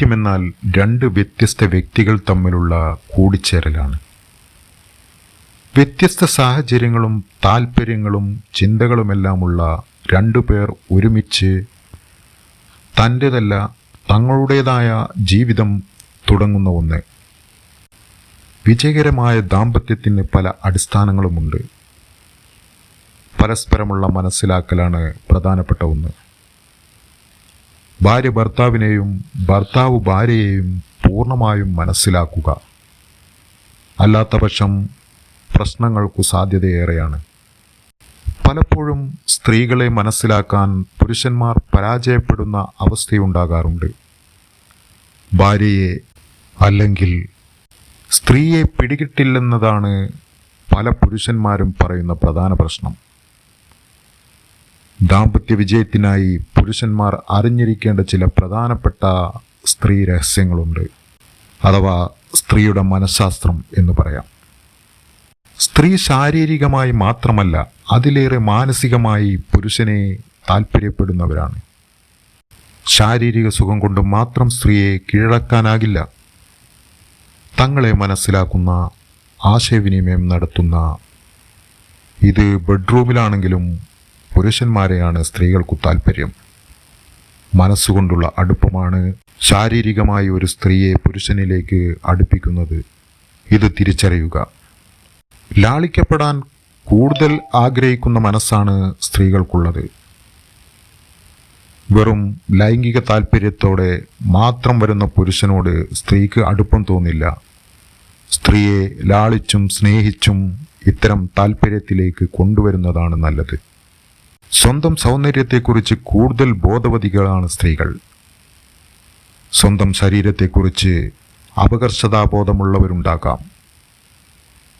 ദാമ്പത്യമെന്നാൽ രണ്ട് വ്യത്യസ്ത വ്യക്തികൾ തമ്മിലുള്ള കൂടിച്ചേരലാണ്. വ്യത്യസ്ത സാഹചര്യങ്ങളും താല്പര്യങ്ങളും ചിന്തകളുമെല്ലാമുള്ള രണ്ടുപേർ ഒരുമിച്ച് തന്റെതല്ല തങ്ങളുടേതായ ജീവിതം തുടങ്ങുന്ന ഒന്ന്. വിജയകരമായ ദാമ്പത്യത്തിന് പല അടിസ്ഥാനങ്ങളുമുണ്ട്. പരസ്പരമുള്ള മനസ്സിലാക്കലാണ് പ്രധാനപ്പെട്ട ഒന്ന്. ഭാര്യ ഭർത്താവിനെയും ഭർത്താവ് ഭാര്യയെയും പൂർണമായും മനസ്സിലാക്കുക. അല്ലാത്ത പക്ഷം പ്രശ്നങ്ങൾക്കു സാധ്യതയേറെയാണ്. പലപ്പോഴും സ്ത്രീകളെ മനസ്സിലാക്കാൻ പുരുഷന്മാർ പരാജയപ്പെടുന്ന അവസ്ഥയുണ്ടാകാറുണ്ട്. ഭാര്യയെ അല്ലെങ്കിൽ സ്ത്രീയെ പിടികിട്ടില്ലെന്നതാണ് പല പുരുഷന്മാരും പറയുന്ന പ്രധാന പ്രശ്നം. ദാമ്പത്യ വിജയത്തിനായി പുരുഷന്മാർ അറിഞ്ഞിരിക്കേണ്ട ചില പ്രധാനപ്പെട്ട സ്ത്രീ രഹസ്യങ്ങളുണ്ട്. അഥവാ സ്ത്രീയുടെ മനഃശാസ്ത്രം എന്ന് പറയാം. സ്ത്രീ ശാരീരികമായി മാത്രമല്ല അതിലേറെ മാനസികമായി പുരുഷനെ താല്പര്യപ്പെടുന്നവരാണ് ശാരീരിക സുഖം കൊണ്ട് മാത്രം സ്ത്രീയെ കീഴടക്കാനാകില്ല. തങ്ങളെ മനസ്സിലാക്കുന്ന ആശയവിനിമയം നടത്തുന്ന ഇത് ബെഡ്റൂമിലാണെങ്കിലും പുരുഷന്മാരെയാണ് സ്ത്രീകൾക്കു താല്പര്യം മനസ്സുകൊണ്ടുള്ള അടുപ്പമാണ് ശാരീരികമായി ഒരു സ്ത്രീയെ പുരുഷനിലേക്ക് അടുപ്പിക്കുന്നത്. ഇത് തിരിച്ചറിയുക. ലാളിക്കപ്പെടാൻ കൂടുതൽ ആഗ്രഹിക്കുന്ന മനസ്സാണ് സ്ത്രീകൾക്കുള്ളത്. വെറും ലൈംഗിക താല്പര്യത്തോടെ മാത്രം വരുന്ന പുരുഷനോട് സ്ത്രീക്ക് അടുപ്പം തോന്നില്ല. സ്ത്രീയെ ലാളിച്ചും സ്നേഹിച്ചും ഇത്തരം താല്പര്യത്തിലേക്ക് കൊണ്ടുവരുന്നതാണ് നല്ലത്. സ്വന്തം സൗന്ദര്യത്തെക്കുറിച്ച് കൂടുതൽ ബോധവതികളാണ് സ്ത്രീകൾ. സ്വന്തം ശരീരത്തെക്കുറിച്ച് അപകർഷതാബോധമുള്ളവരുണ്ടാകാം.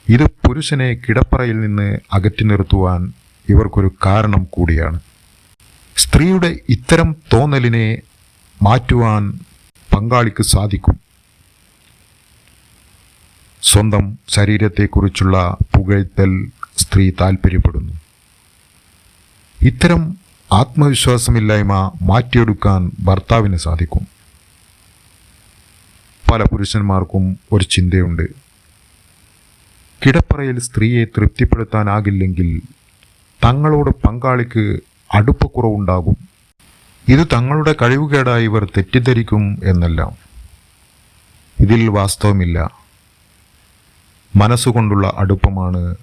ഇത് പുരുഷനെ കിടപ്പറയിൽ നിന്ന് അകറ്റി നിർത്തുവാൻ ഇവർക്കൊരു കാരണം കൂടിയാണ്. സ്ത്രീയുടെ ഇത്തരം തോന്നലിനെ മാറ്റുവാൻ പങ്കാളിക്ക് സാധിക്കും. സ്വന്തം ശരീരത്തെക്കുറിച്ചുള്ള പുകഴ്ത്തൽ സ്ത്രീ താല്പര്യപ്പെടുന്നു ഇത്തരം ആത്മവിശ്വാസമില്ലായ്മ മാറ്റിയെടുക്കാൻ ഭർത്താവിന് സാധിക്കും. പല പുരുഷന്മാർക്കും ഒരു ചിന്തയുണ്ട്. കിടപ്പറയിൽ സ്ത്രീയെ തൃപ്തിപ്പെടുത്താനാകില്ലെങ്കിൽ തങ്ങളോട് പങ്കാളിക്ക് അടുപ്പക്കുറവുണ്ടാകും ഇത് തങ്ങളുടെ കഴിവുകേടായി ഇവർ തെറ്റിദ്ധരിക്കും എന്നല്ല. ഇതിൽ വാസ്തവമില്ല. മനസ്സുകൊണ്ടുള്ള അടുപ്പമാണ്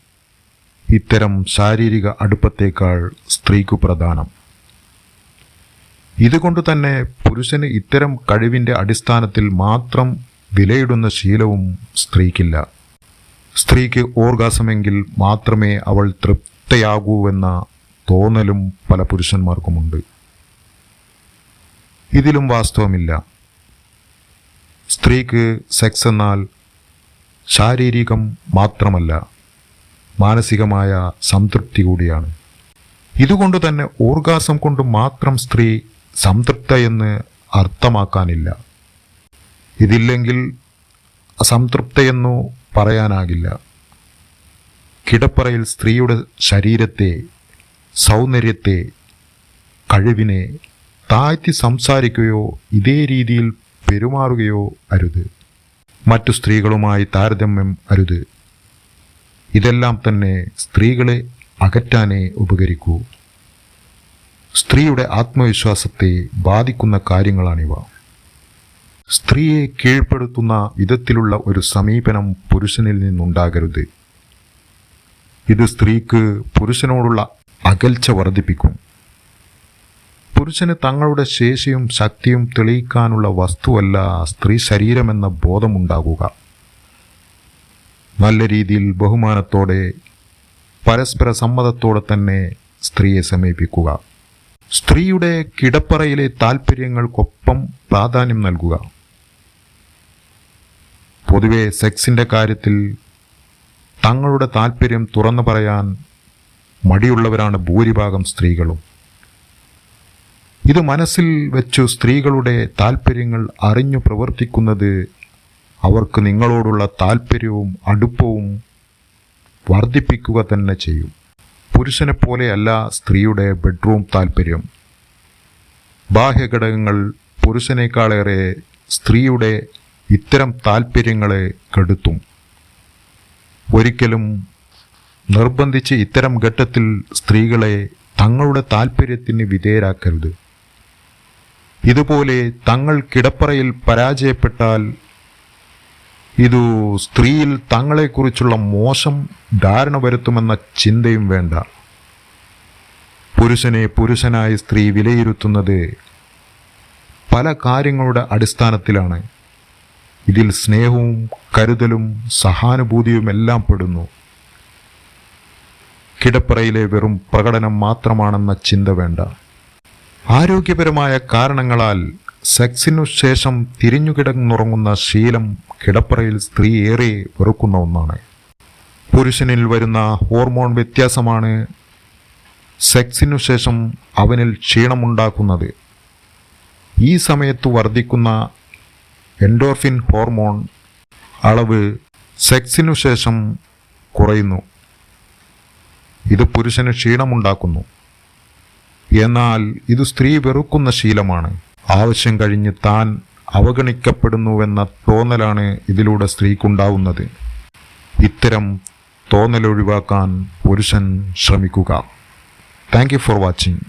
ഇത്തരം ശാരീരിക അടുപ്പത്തേക്കാൾ സ്ത്രീക്കു പ്രധാനം. ഇതുകൊണ്ട് തന്നെ പുരുഷന് ഇത്തരം കഴിവിന്റെ അടിസ്ഥാനത്തിൽ മാത്രം വിലയിടുന്ന ശീലവും സ്ത്രീക്കില്ല. സ്ത്രീക്ക് ഓർഗാസമെങ്കിൽ മാത്രമേ അവൾ തൃപ്തയാകൂവെന്ന തോന്നലും പല പുരുഷന്മാർക്കുമുണ്ട്. ഇതിലും വാസ്തവമില്ല. സ്ത്രീക്ക് സെക്സ് എന്നാൽ ശാരീരികം മാത്രമല്ല. മാനസികമായ സംതൃപ്തി കൂടിയാണ്. ഇതുകൊണ്ട് തന്നെ ഓർഗാസം കൊണ്ട് മാത്രം സ്ത്രീ സംതൃപ്ത എന്ന് അർത്ഥമാക്കാനില്ല. ഇതില്ലെങ്കിൽ അസംതൃപ്തയെന്നു പറയാനാകില്ല. കിടപ്പറയിൽ സ്ത്രീയുടെ ശരീരത്തെ സൗന്ദര്യത്തെ കഴിവിനെ താഴ്ത്തി സംസാരിക്കുകയോ ഇതേ രീതിയിൽ പെരുമാറുകയോ അരുത്. മറ്റു സ്ത്രീകളുമായി താരതമ്യം അരുത്. ഇതെല്ലാം തന്നെ സ്ത്രീകളെ അകറ്റാനേ ഉപകരിക്കൂ. സ്ത്രീയുടെ ആത്മവിശ്വാസത്തെ ബാധിക്കുന്ന കാര്യങ്ങളാണിവ. സ്ത്രീയെ കീഴ്പ്പെടുത്തുന്ന വിധത്തിലുള്ള ഒരു സമീപനം പുരുഷനിൽ നിന്നുണ്ടാകരുത്. ഇത് സ്ത്രീക്ക് പുരുഷനോടുള്ള അകൽച്ച വർദ്ധിപ്പിക്കും. പുരുഷന് തങ്ങളുടെ ശേഷിയും ശക്തിയും തെളിയിക്കാനുള്ള വസ്തുവല്ല സ്ത്രീ ശരീരമെന്ന ബോധമുണ്ടാകുക. നല്ല രീതിയിൽ ബഹുമാനത്തോടെ പരസ്പര സമ്മതത്തോടെ തന്നെ സ്ത്രീയെ സമീപിക്കുക. സ്ത്രീയുടെ കിടപ്പറയിലെ താല്പര്യങ്ങൾക്കൊപ്പം പ്രാധാന്യം നൽകുക. പൊതുവെ സെക്സിന്റെ കാര്യത്തിൽ തങ്ങളുടെ താല്പര്യം തുറന്നു പറയാൻ മടിയുള്ളവരാണ് ഭൂരിഭാഗം സ്ത്രീകളും. ഇത് മനസ്സിൽ വെച്ചു സ്ത്രീകളുടെ താല്പര്യങ്ങൾ അറിഞ്ഞു പ്രവർത്തിക്കുന്നത് അവർക്ക് നിങ്ങളോടുള്ള താല്പര്യവും അടുപ്പവും വർദ്ധിപ്പിക്കുക തന്നെ ചെയ്യും. പുരുഷനെ പോലെയല്ല സ്ത്രീയുടെ ബെഡ്റൂം താല്പര്യം ബാഹ്യഘടകങ്ങൾ പുരുഷനേക്കാളേറെ സ്ത്രീയുടെ ഇത്തരം താൽപ്പര്യങ്ങളെ കെടുത്തും. ഒരിക്കലും നിർബന്ധിച്ച് ഇത്തരം ഘട്ടത്തിൽ സ്ത്രീകളെ തങ്ങളുടെ താൽപ്പര്യത്തിന് വിധേയരാക്കരുത്. ഇതുപോലെ തങ്ങൾ കിടപ്പറയിൽ പരാജയപ്പെട്ടാൽ ഇതു സ്ത്രീയിൽ തങ്ങളെക്കുറിച്ചുള്ള മോശം ധാരണ വരുത്തുമെന്ന ചിന്തയും വേണ്ട. പുരുഷനെ പുരുഷനായി സ്ത്രീ വിലയിരുത്തുന്നത് പല കാര്യങ്ങളുടെ അടിസ്ഥാനത്തിലാണ്. ഇതിൽ സ്നേഹവും കരുതലും സഹാനുഭൂതിയും എല്ലാം പെടുന്നു. കിടപ്പറയിലെ വെറും പ്രകടനം മാത്രമാണെന്ന ചിന്ത വേണ്ട. ആരോഗ്യപരമായ കാരണങ്ങളാൽ സെക്സിനു ശേഷം തിരിഞ്ഞുകിടന്നുറങ്ങുന്ന ശീലം കിടപ്പറയിൽ സ്ത്രീ ഏറെ വെറുക്കുന്ന ഒന്നാണ്. പുരുഷനിൽ വരുന്ന ഹോർമോൺ വ്യത്യാസമാണ് സെക്സിനു ശേഷം അവനിൽ ക്ഷീണമുണ്ടാക്കുന്നത്. ഈ സമയത്ത് വർദ്ധിക്കുന്ന എൻഡോർഫിൻ ഹോർമോൺ അളവ് സെക്സിനു ശേഷം കുറയുന്നു. ഇത് പുരുഷന് ക്ഷീണമുണ്ടാക്കുന്നു. എന്നാൽ ഇത് സ്ത്രീ വെറുക്കുന്ന ശീലമാണ്. ആവശ്യം കഴിഞ്ഞ് താൻ അവഗണിക്കപ്പെടുന്നുവെന്ന തോന്നലാണ് ഇതിലൂടെ സ്ത്രീക്കുണ്ടാവുന്നത്. ഇത്തരം തോന്നലൊഴിവാക്കാൻ പുരുഷൻ ശ്രമിക്കുക. Thank you for watching.